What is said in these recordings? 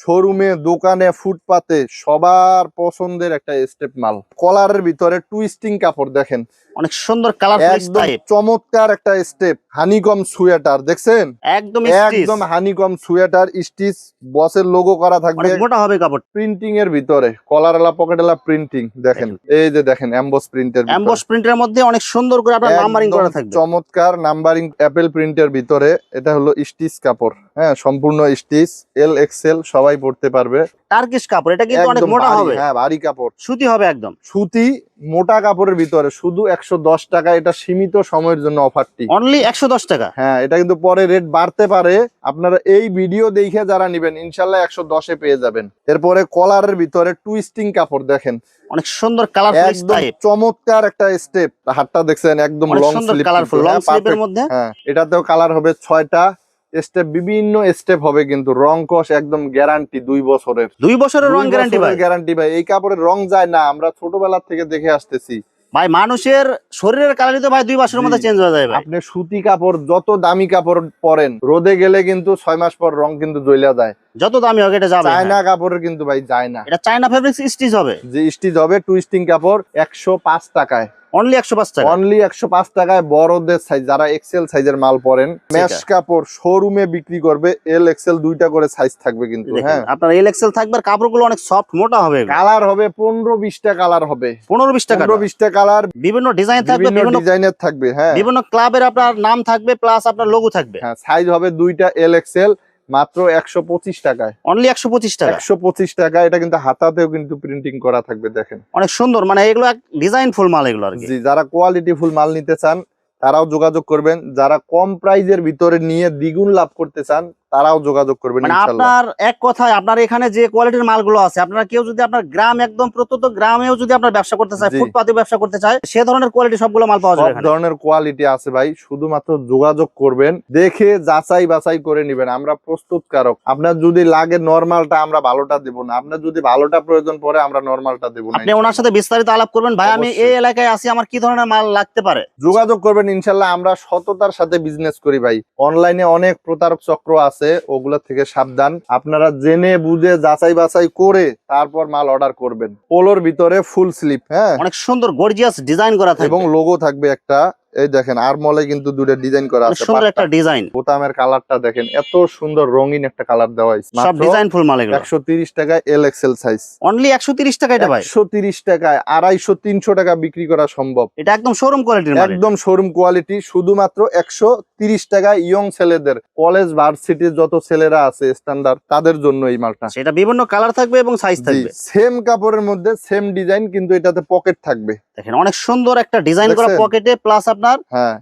শোরুমে দোকানে ফুটপাতে সবার পছন্দের একটা স্টেপ মাল। কলারের ভিতরে টুইস্টিং কাপড় দেখেন। অনেক সুন্দর কালার একদম চমৎকার একটা স্টেপ হানিকম সুয়েটার দেখছেন? একদম একদম হানিকম সুয়েটার স্টিচ বসের লোগো করা থাকবে। মোটা হবে কাপড়। প্রিন্টিং এর ভিতরে কলারওয়ালা পকেটওয়ালা প্রিন্টিং দেখেন। এই যে দেখেন এমবস প্রিন্টের এমবস প্রিন্টের মধ্যে অনেক সুন্দর করে আপনার নাম্বারিং করা থাকবে। চমৎকার নাম্বারিং অ্যাপেল প্রিন্টের ভিতরে এটা হলো স্টিচ কাপড়। হ্যাঁ সম্পূর্ণ স্টিচ এল এক্সেল সবাই পড়তে পারবে। টার্কিশ কাপড় এটা কিন্তু অনেক মোটা হবে। হ্যাঁ ভারী কাপড়। সুতি হবে একদম। সুতি মোটা কাপড়ের ভিতরে শুধু একশো টাকা এটা সীমিত সময়ের জন্য অফারটি। অনলি একশো টাকা। হ্যাঁ এটা কিন্তু পরে রেট বাড়তে পারে। আপনারা এই ভিডিও দেখে যারা নিবেন ইনশাল্লাহ একশো দশে পেয়ে যাবেন। এরপরে কলারের ভিতরে টুইস্টিং কাপড় দেখেন। অনেক সুন্দর কালার একদম চমৎকার একটা স্টেপ হাতটা দেখছেন একদম লং কালারফুল লং স্লিপের মধ্যে। হ্যাঁ এটাতেও কালার হবে ছয়টা। স্টেপ বিভিন্ন স্টেপ হবে কিন্তু রং কষ একদম গ্যারান্টি দুই বছরের। দুই বছরের রং গ্যারান্টি ভাই। গ্যারান্টি ভাই। এই কাপড়ের রং যায় না আমরা ছোটবেলা থেকে দেখে আসতেছি। ভাই মানুষের শরীরের কালারই তো ভাই দুই বছরের মধ্যে চেঞ্জ হয়ে যায় ভাই। আপনি সুতি কাপড় যত দামি কাপড় পরেন রোদে গেলে কিন্তু ছয় মাস পর রং কিন্তু জ্বলা যায়। যত দামি হোক এটা যাবে চায়না কাপড়ের কিন্তু ভাই যায় না। এটা চায়না ফেব্রিক্স স্টিচ হবে। যে স্টিচ হবে টুইস্টিং কাপড় একশো পাঁচ টাকায়। অনলি একশো পাঁচ টাকা। অনলি একশো পাঁচ টাকায় বড়দের সাইজ যারা এক্সেল সাইজের মাল পরেন ম্যাশ কাপড় শোরুমে বিক্রি করবে এল এক্সেল দুইটা করে সাইজ থাকবে কিন্তু হ্যাঁ। আপনার এল এক্সেল থাকবে আর কাপড়গুলো অনেক সফট মোটা হবে কালার হবে পনেরো বিশটা কালার হবে। পনেরো বিশ টাকা পনেরো বিশটা কালার বিভিন্ন ডিজাইন থাকবে বিভিন্ন বিভিন্ন ডিজাইনের থাকবে হ্যাঁ। বিভিন্ন ক্লাবের আপনার নাম থাকবে প্লাস আপনার লোগো থাকবে। হ্যাঁ সাইজ হবে দুইটা এল এক্সেল মাত্র একশো পঁচিশ টাকায়। অনলি একশো পঁচিশ টাকা? একশো পঁচিশ টাকা এটা কিন্তু হাতাতেও কিন্তু প্রিন্টিং করা থাকবে দেখেন। অনেক সুন্দর মানে এগুলো ডিজাইন ফুল মাল এগুলো আর কি। জি যারা কোয়ালিটি ফুল মাল নিতে চান তারাও যোগাযোগ করবেন। যারা কম প্রাইজের ভিতরে নিয়ে দ্বিগুণ লাভ করতে চান তারাও যোগাযোগ করবেন মানে আপনার এক কথায় আপনার এখানে যে কোয়ালিটির মালগুলো আছে আপনারা কেউ যদি আপনার গ্রাম একদম প্রত্যন্ত গ্রামেও যদি আপনার ব্যবসা করতে চায় ফুটপাতে ব্যবসা করতে চায় সে ধরনের কোয়ালিটি সবগুলো মাল পাওয়া সব যাবে ধরনের কোয়ালিটি আছে ভাই শুধুমাত্র যোগাযোগ করবেন দেখে যাচাই বাছাই করে নিবেন আমরা প্রস্তুতকারক। আপনার যদি লাগে নরমালটা আমরা ভালোটা দেব না। আপনার যদি ভালোটা প্রয়োজন পড়ে আমরা নরমালটা দেব না আপনি ওনার সাথে বিস্তারিত আলাপ করবেন ভাই আমি এই এলাকায় আছি আমার কি ধরনের মাল লাগতে পারে? যোগাযোগ করবেন ইনশাল্লাহ আমরা সততার সাথে বিজনেস করি ভাই। অনলাইনে অনেক প্রতারক চক্র আছে। ওগুলা থেকে সাবধান। আপনারা জেনে বুঝে যাচাই বাছাই করে তারপর মাল অর্ডার করবেন। পোলোর ভিতরে ফুল স্লিপ হ্যাঁ? অনেক সুন্দর গর্জিয়াস ডিজাইন করা থাকে এবং লোগো থাকবে একটা। এই দেখেন আর মলে কিন্তু দুটো ডিজাইন করা আছে সুন্দর একটা ডিজাইন বোতামের কালারটা দেখেন এত সুন্দর রঙিন একটা কালার দেওয়া হয়েছে সব ডিজাইন ফুল মাল এগুলো। একশো তিরিশ টাকায় এল এক্সেল সাইজ অনলি একশো তিরিশ টাকা এটা ভাই। একশো তিরিশ টাকায় আড়াইশো তিনশো টাকা বিক্রি করা সম্ভব। এটা একদম শোরুম কোয়ালিটির মাল। একদম শোরুম কোয়ালিটি শুধুমাত্র একশো তিরিশ টাকায় ইয়ং ছেলেদের কলেজ ভার্সিটির যত ছেলেরা আছে স্ট্যান্ডার্ড তাদের জন্য এই মালটা। সেটা বিভিন্ন কালার থাকবে এবং সাইজ থাকবে। সেম কাপড়ের মধ্যে সেম ডিজাইন কিন্তু এটাতে পকেট থাকবে। দেখেন অনেক সুন্দর একটা ডিজাইন করা? পকেটে প্লাস আপনার হ্যাঁ।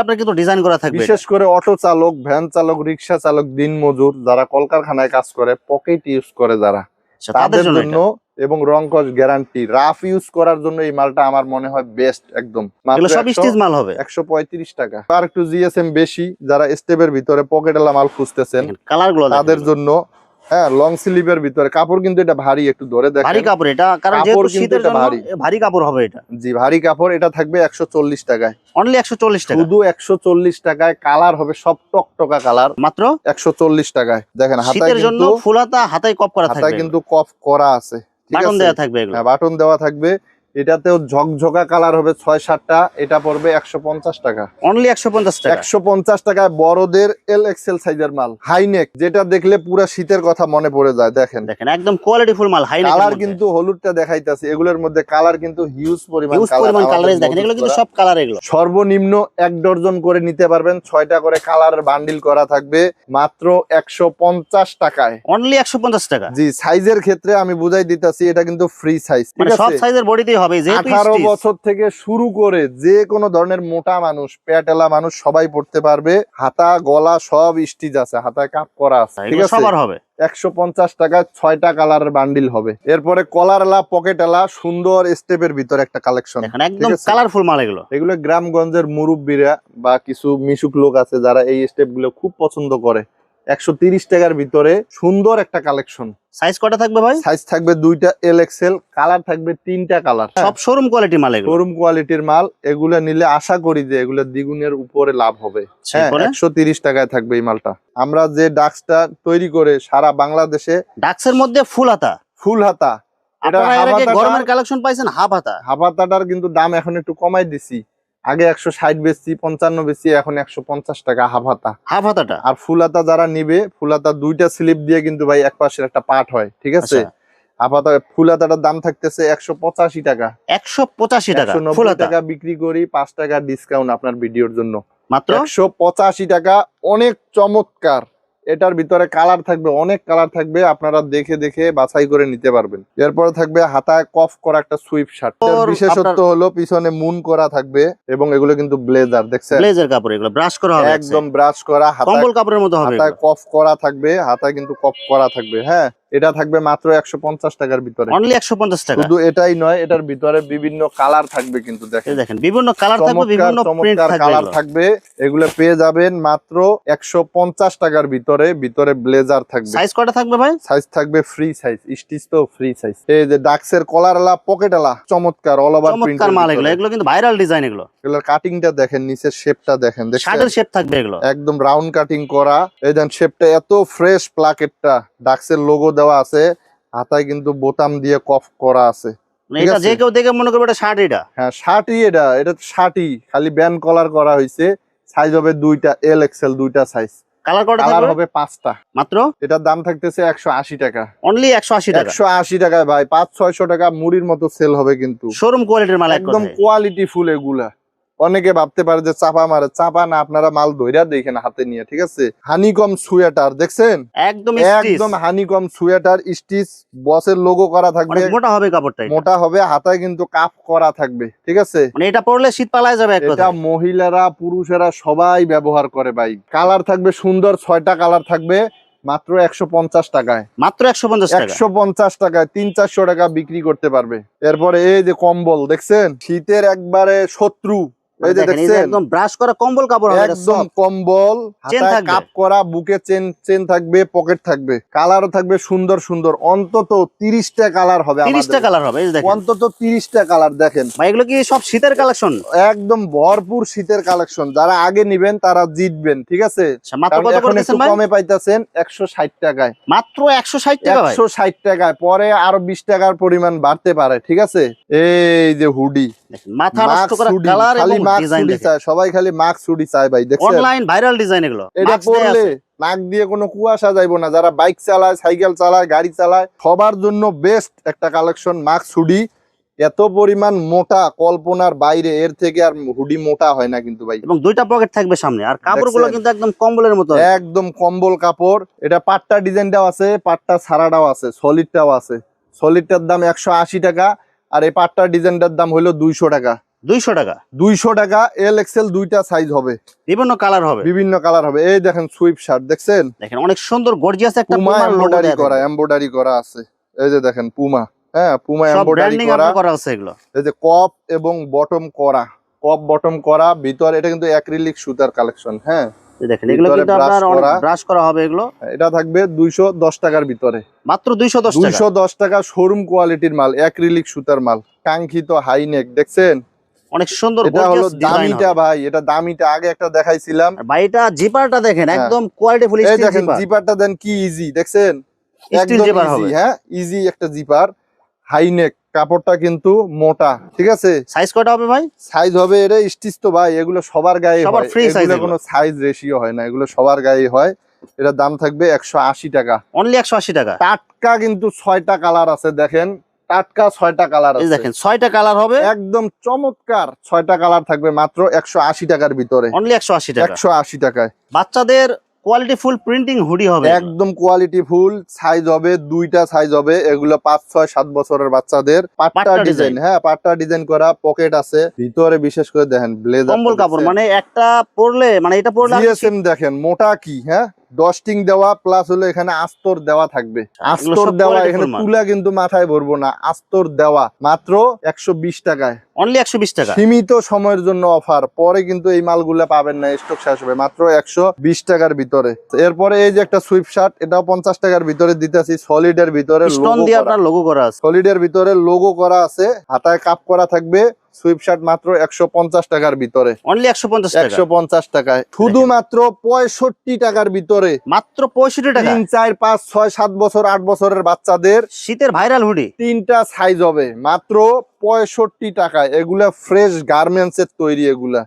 আপনার কিন্তু ডিজাইন করা থাকবে। বিশেষ করে অটো চালক ভ্যান চালক রিক্সা চালক দিন মজুর যারা কলকারখানায় কাজ করে পকেট ইউজ করে যারা আচ্ছা, তাদের জন্য এবং রংকস গ্যারান্টি রাফ ইউজ করার জন্য এই মালটা আমার মনে হয় বেস্ট একদম। মাল হবে? একশো পঁয়ত্রিশ টাকা। আর একটু জিএসএম বেশি যারা স্টেপের ভিতরে পকেটেলা মাল খুঁজতেছেন কালারগুলো তাদের জন্য হ্যাঁ লং স্লিভের ভিতরে। কাপড় কিন্তু এটা ভারী একটু ধরে ভারী কাপড় এটা কারণ যেহেতু শীতের জন্য ভারী। কাপড় হবে এটা। জি ভারী কাপড় এটা থাকবে একশো চল্লিশ টাকায়। অনলি একশো চল্লিশ টাকা। শুধু একশো চল্লিশ টাকায় কালার হবে সব টকটকা কালার। মাত্র? একশো চল্লিশ টাকায়। দেখেন হাতায় শীতের জন্য কিন্তু ফুল হাতায় কপ করা হাতায় কিন্তু কফ করা আছে। ঠিক বাটন দেওয়া থাকবে এগুলো। হ্যাঁ বাটন দেওয়া থাকবে। এটাতেও ঝকঝকা কালার হবে ছয় সাতটা। এটা পড়বে একশো পঞ্চাশ টাকা। অনলি একশো পঞ্চাশ টাকা। একশো পঞ্চাশ টাকায় বড়দের এল এক্সেল সাইজের মাল। হাইনেক যেটা দেখলে পুরো শীতের কথা মনে পড়ে যায় দেখেন। দেখেন একদম কোয়ালিটি ফুল মাল হাই কালার কিন্তু হলুদটা দেখাইতেছে এগুলোর মধ্যে কালার কিন্তু হিউজ পরিমাণ হিউজ পরিমাণ কালার দেখেন এগুলো কিন্তু সব কালার এগুলো। সর্বনিম্ন এক ডজন করে নিতে পারবেন ছয়টা করে কালার বান্ডিল করা থাকবে মাত্র একশো পঞ্চাশ টাকায়। অনলি একশো পঞ্চাশ টাকা। জি সাইজের ক্ষেত্রে আমি বুঝাই দিতেছি এটা কিন্তু ফ্রি সাইজ মানে সব সাইজের বডিতেই হবে আঠারো বছর থেকে শুরু করে যে কোনো ধরনের মোটা মানুষ প্যাটেলা মানুষ সবাই পড়তে পারবে। হাতা গলা সব স্টিচ আছে হাতায় কাপ করা আছে ঠিক আছে? সবার হবে। একশো পঞ্চাশ টাকায় ছয়টা কালারের বান্ডিল হবে। এরপরে কলারলা পকেটালা সুন্দর স্টেপের ভিতরে একটা কালেকশন দেখেন একদম কালারফুল মাল এগুলো। এগুলো গ্রামগঞ্জের মুরব্বীরা বা কিছু মিশুক লোক আছে যারা এই স্টেপগুলো খুব পছন্দ করে। একশো টাকার ভিতরে সুন্দর একটা কালেকশন। সাইজ কটা থাকবে ভাই? সাইজ থাকবে দুইটা এল এক্সেল কালার থাকবে তিনটা কালার সব শোরুম কোয়ালিটি মাল শোরুম কোয়ালিটির মাল এগুলা নিলে আশা করি যে এগুলা দ্বিগুণের উপরে লাভ হবে। হ্যাঁ একশো তিরিশ টাকায় থাকবে এই মালটা। আমরা যে ডাক্সটা তৈরি করে সারা বাংলাদেশে ডাক্সের মধ্যে ফুল হাতা? ফুল হাতা। গরমের কালেকশন পাইছেন হাফ হাতা। হাফ হাতাটার কিন্তু দাম এখন একটু কমাই দিছি। আগে একশো ষাট বেচছি পঞ্চান্ন বেচছি এখন একশো পঞ্চাশ টাকা হাফাতা হাফ হাতাটা? আর ফুলাতা যারা নিবে ফুলাতা দুইটা স্লিপ দিয়ে কিন্তু ভাই এক পাশের একটা পার্ট হয় ঠিক আছে? আচ্ছা। হাফাতা ফুলাতাটার দাম থাকতেছে একশো পঁচাশি টাকা। একশো পঁচাশি টাকা বিক্রি করি পাঁচ টাকা ডিসকাউন্ট আপনার ভিডিওর জন্য। মাত্র? একশো পঁচাশি টাকা অনেক চমৎকার। এটার ভিতরে কালার থাকবে অনেক কালার থাকবে আপনারা দেখে দেখে বাছাই করে নিতে পারবেন। এরপরে থাকবে হাতায় কফ করা একটা সুইপ শার্ট বিশেষত্ব হলো পিছনে মুন করা থাকবে এবং এগুলো কিন্তু ব্লেজার দেখছেন? ব্লেজার কাপড় এগুলো ব্রাশ করা হবে একদম ব্রাশ করা হাতায় কম্বল কাপড়ের মতো হবে হাতায় কফ করা থাকবে হাতায় কিন্তু কফ করা থাকবে হ্যাঁ? এটা থাকবে মাত্র একশো পঞ্চাশ টাকার ভিতরে। অনলি একশো পঞ্চাশ টাকা? শুধু এটাই নয় এটার ভিতরে বিভিন্ন কালার থাকবে কিন্তু দেখেন। দেখেন বিভিন্ন কালার থাকবে বিভিন্ন চমৎকার কালার। থাকবে। এগুলো পেয়ে যাবেন মাত্র একশো পঞ্চাশ টাকার ভিতরে ভিতরে ব্লেজার থাকবে। সাইজ কটা থাকবে ভাই? সাইজ থাকবে ফ্রি সাইজ স্টিচ তো ফ্রি সাইজ এই যে ডাক্সের কলার আলা পকেট আলা চমৎকার অল ওভার চমৎকার মাল এগুলো এগুলো কিন্তু ভাইরাল ডিজাইন এগুলো। এগুলোর কাটিংটা দেখেন নিচের শেপটা দেখেন শার্টের শেপ থাকবে এগুলো। একদম রাউন্ড কাটিং করা। এই দেন শেপটা এত ফ্রেশ প্লাকেটটা ডাক্সের লোগো দেওয়া আছে হাতায় কিন্তু বোতাম দিয়ে কফ করা আছে। মানে এটা যে কেউ দেখে মনে করবে এটা শার্ট এটা? হ্যাঁ শার্টই এটা এটা শার্টই খালি ব্যান কলার করা হয়েছে সাইজ হবে দুইটা এল এক্সেল দুইটা সাইজ কালার কটা কালার হবে পাঁচটা। মাত্র? এটার দাম থাকতেছে একশো আশি টাকা। অনলি একশো আশি টাকা? একশো আশি টাকায় ভাই পাঁচ ছয়শো টাকা মুড়ির মতো সেল হবে কিন্তু। শোরুম কোয়ালিটির মাল একদম। কোয়ালিটি ফুল এগুলা। অনেকে ভাবতে পারে যে চাপা মারে চাপা না আপনারা মাল ধইরা দেখেন হাতে নিয়ে ঠিক আছে? হানিকম সুয়েটার দেখছেন? একদম একদম হানিকম সুয়েটার স্টিচ বসের লোগো করা থাকবে। মোটা হবে কাপড়টা মোটা হবে হাতায় কিন্তু কাপ করা থাকবে ঠিক আছে? মানে এটা পরলে শীত পালায় যাবে এটা মহিলারা পুরুষেরা সবাই ব্যবহার করে ভাই। কালার থাকবে সুন্দর ছয়টা কালার থাকবে মাত্র একশো পঞ্চাশ টাকায়। মাত্র একশো পঞ্চাশ একশো পঞ্চাশ টাকায় তিন চারশো টাকা বিক্রি করতে পারবে। এরপরে এই যে কম্বল দেখছেন? শীতের একবারে শত্রু। এই যে দেখছেন? একদম ব্রাশ করা কম্বল কাপড় হবে একদম কম্বল হাতায় কাপ করা বুকে চেন চেন থাকবে পকেট থাকবে। কালারও থাকবে সুন্দর সুন্দর। অন্তত তিরিশটা কালার হবে তিরিশটা আমাদের। কালার হবে এই দেখেন। অন্তত তিরিশটা কালার দেখেন। ভাই এগুলো কি সব শীতের কালেকশন একদম ভরপুর শীতের কালেকশন যারা আগে নিবেন তারা জিতবেন ঠিক আছে? মাত্র কত ভাই? কমে পাইতেছেন একশো ষাট টাকায়। মাত্র একশো ষাট টাকা ভাই? একশো ষাট টাকায়। পরে আরও বিশ টাকার পরিমাণ বাড়তে পারে ঠিক আছে? এই যে হুডি। মাথা নষ্ট করা কালার এবং মাস্ক ডিজাইন হুডি দেখেন চায় সবাই খালি মাস্ক হুডি চায় ভাই দেখছেন? অনলাইন ভাইরাল ডিজাইন এগুলো। এটা Max দেয়া পরলে আছে। নাক দিয়ে কোনো কুয়াশা যাইবো না যারা বাইক চালায় সাইকেল চালায় গাড়ি চালায় সবার জন্য বেস্ট একটা কালেকশন মাস্ক এত পরিমাণ মোটা কল্পনার বাইরে এর থেকে আর হুডি মোটা হয় না কিন্তু ভাই। এবং দুইটা পকেট থাকবে সামনে। আর কাপড়গুলো? কিন্তু একদম কম্বলের মতো একদম কম্বল কাপড়। এটা পাট্টা ডিজাইনটাও আছে পাট্টা ছাড়াটাও আছে সলিডটাও আছে। সলিডটার দাম একশো আশি টাকা আর এই পাট্টা ডিজাইনটার দাম হলো দুইশো টাকা। দুইশো টাকা? দুইশো টাকা এল এক্সেল দুইটা সাইজ হবে। বিভিন্ন কালার হবে। বিভিন্ন কালার হবে। এই দেখেন সুইপ শার্ট দেখছেন? দেখেন অনেক সুন্দর গর্জিয়াস একটা পুমা এমব্রয়ডারি করা এমব্রয়ডারি করা আছে। এই যে দেখেন পুমা হ্যাঁ পুমা এমব্রয়ডারি করা। করা আছে এগুলো। এই যে কপ এবং বটম করা। কপ বটম করা ভিতর এটা কিন্তু অ্যাক্রিলিক সুতার কালেকশন হ্যাঁ। দেখেন এগুলো কিন্তু আপনার ব্রাশ করা। হবে এগুলো। এটা থাকবে দুইশো দশ টাকার ভিতরে। মাত্র দুইশো দশ টাকা। দুইশো দশ টাকা শোরুম কোয়ালিটির মাল অ্যাক্রিলিক সুতার মাল। কাঙ্ক্ষিত হাইনেক দেখছেন? অনেক সুন্দর এটা হলো দামিটা ভাই এটা দামিটা আগে একটা দেখাইছিলাম। আর ভাইটা জিপারটা দেখেন হ্যাঁ। একদম কোয়ালিটি ফুল দেখেন জিপারটা দেন কি ইজি দেখছেন? স্টিল জিপার হবে। ইজি হ্যাঁ ইজি একটা জিপার কাপড়টা কিন্তু মোটা ঠিক আছে? সাইজ কয়টা হবে ভাই? সাইজ হবে এটা স্টিচ তো ভাই এগুলো সবার গায়ে সবার এগুলো এগুলো। কোনো সাইজ রেশিও হয় না এগুলো সবার গায়ে হয়। এটার দাম থাকবে একশো আশি টাকা। অনলি একশো আশি টাকা। টাটকা কিন্তু ছয়টা কালার আছে দেখেন। টাটকা ছয়টা কালার আছে। দেখেন ছয়টা কালার হবে। একদম চমৎকার ছয়টা কালার থাকবে মাত্র একশো আশি টাকার ভিতরে। অনলি একশো আশি টাকা। একশো আশি টাকায়। বাচ্চাদের কোয়ালিটি ফুল প্রিন্টিং হুডি হবে। একদম কোয়ালিটি ফুল সাইজ হবে দুইটা সাইজ হবে। এগুলো পাঁচ ছয় সাত বছরের বাচ্চাদের। পাট্টা ডিজাইন হ্যাঁ পাট্টা ডিজাইন করা পকেট আছে। ভিতরে বিশেষ করে দেখেন ব্লেজার কম্বল কাপড় মানে একটা পরলে মানে এটা পরলে দেখেন মোটা কি হ্যাঁ? ডস্টিং দেওয়া প্লাস হলো এখানে আস্তর দেওয়া থাকবে। আস্তর দেওয়া এখানে তুলা কিন্তু মাথায় ভরবো না আস্তর দেওয়া। মাত্র একশো বিশ টাকায়। অনলি একশো বিশ টাকা। সীমিত সময়ের জন্য অফার পরে কিন্তু এই মালগুলা পাবেন না স্টক শেষ হবে। মাত্র টাকার ভিতরে। এরপরে এই যে একটা সুইপ শার্ট এটাও পঞ্চাশ টাকার ভিতরে দিতেছি। ভিতরে স্টোন দিয়ে আপনার লোগো করা আছে। সলিডের ভিতরে লোগো করা আছে। হাতায় কাপ করা থাকবে। সুইপ শার্ট মাত্র একশো পঞ্চাশ টাকার ভিতরে। অনলি একশো পঞ্চাশ একশো পঞ্চাশ টাকায় শুধুমাত্র পঁয়ষট্টি টাকার ভিতরে। মাত্র পঁয়ষট্টি টাকা। তিন চার পাঁচ ছয় সাত বছর আট বছরের বাচ্চাদের শীতের ভাইরাল হুডি তিনটা সাইজ হবে। মাত্র পঁয়ষট্টি টাকায় এগুলা ফ্রেশ গার্মেন্টস এর তৈরি এগুলা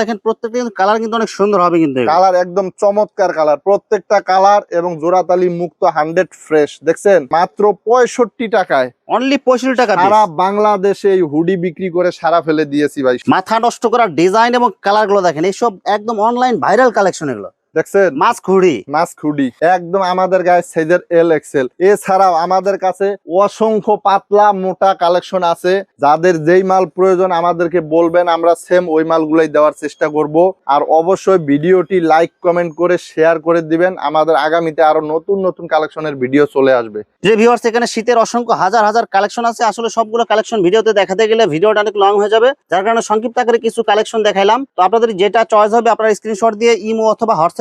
দেখেন প্রত্যেকটা কালার কিন্তু অনেক সুন্দর হবে কিন্তু কালার একদম চমৎকার কালার প্রত্যেকটা কালার এবং জোড়াতালি মুক্ত হান্ড্রেড ফ্রেশ দেখছেন? মাত্র পঁয়ষট্টি টাকায়। অনলি পঁয়ষট্টি টাকা। সারা বাংলাদেশে এই হুডি বিক্রি করে সারা ফেলে দিয়েছি ভাই। মাথা নষ্ট করার ডিজাইন এবং কালারগুলো দেখেন এইসব একদম অনলাইন ভাইরাল কালেকশন এগুলো। দেখছেন? মাস্ক হুডি মাস্ক হুডি একদম আমাদের গায়ে সাইজের এল এক্সেল এছাড়াও আমাদের কাছে অসংখ্য পাতলা মোটা কালেকশন আছে। যাদের যেই মাল প্রয়োজন আমাদেরকে বলবেন আমরা সেম ওই মালগুলাই দেওয়ার চেষ্টা করব। আর অবশ্যই ভিডিওটি লাইক কমেন্ট করে শেয়ার করে দিবেন। আমাদের আগামীতে আরও নতুন নতুন কালেকশনের ভিডিও চলে আসবে। যে ভিউয়ার্স এখানে শীতের অসংখ্য হাজার হাজার কালেকশন আছে। আসলে সবগুলো কালেকশন ভিডিওতে দেখাতে গেলে ভিডিওটা অনেক লং হয়ে যাবে। যার কারণে সংক্ষিপ্ত আকারে কিছু কালেকশন দেখাইলাম। তো আপনাদের যেটা চয়েস হবে আপনারা স্ক্রিনশট দিয়ে ইমো অথবা হোয়াটসঅ্যাপে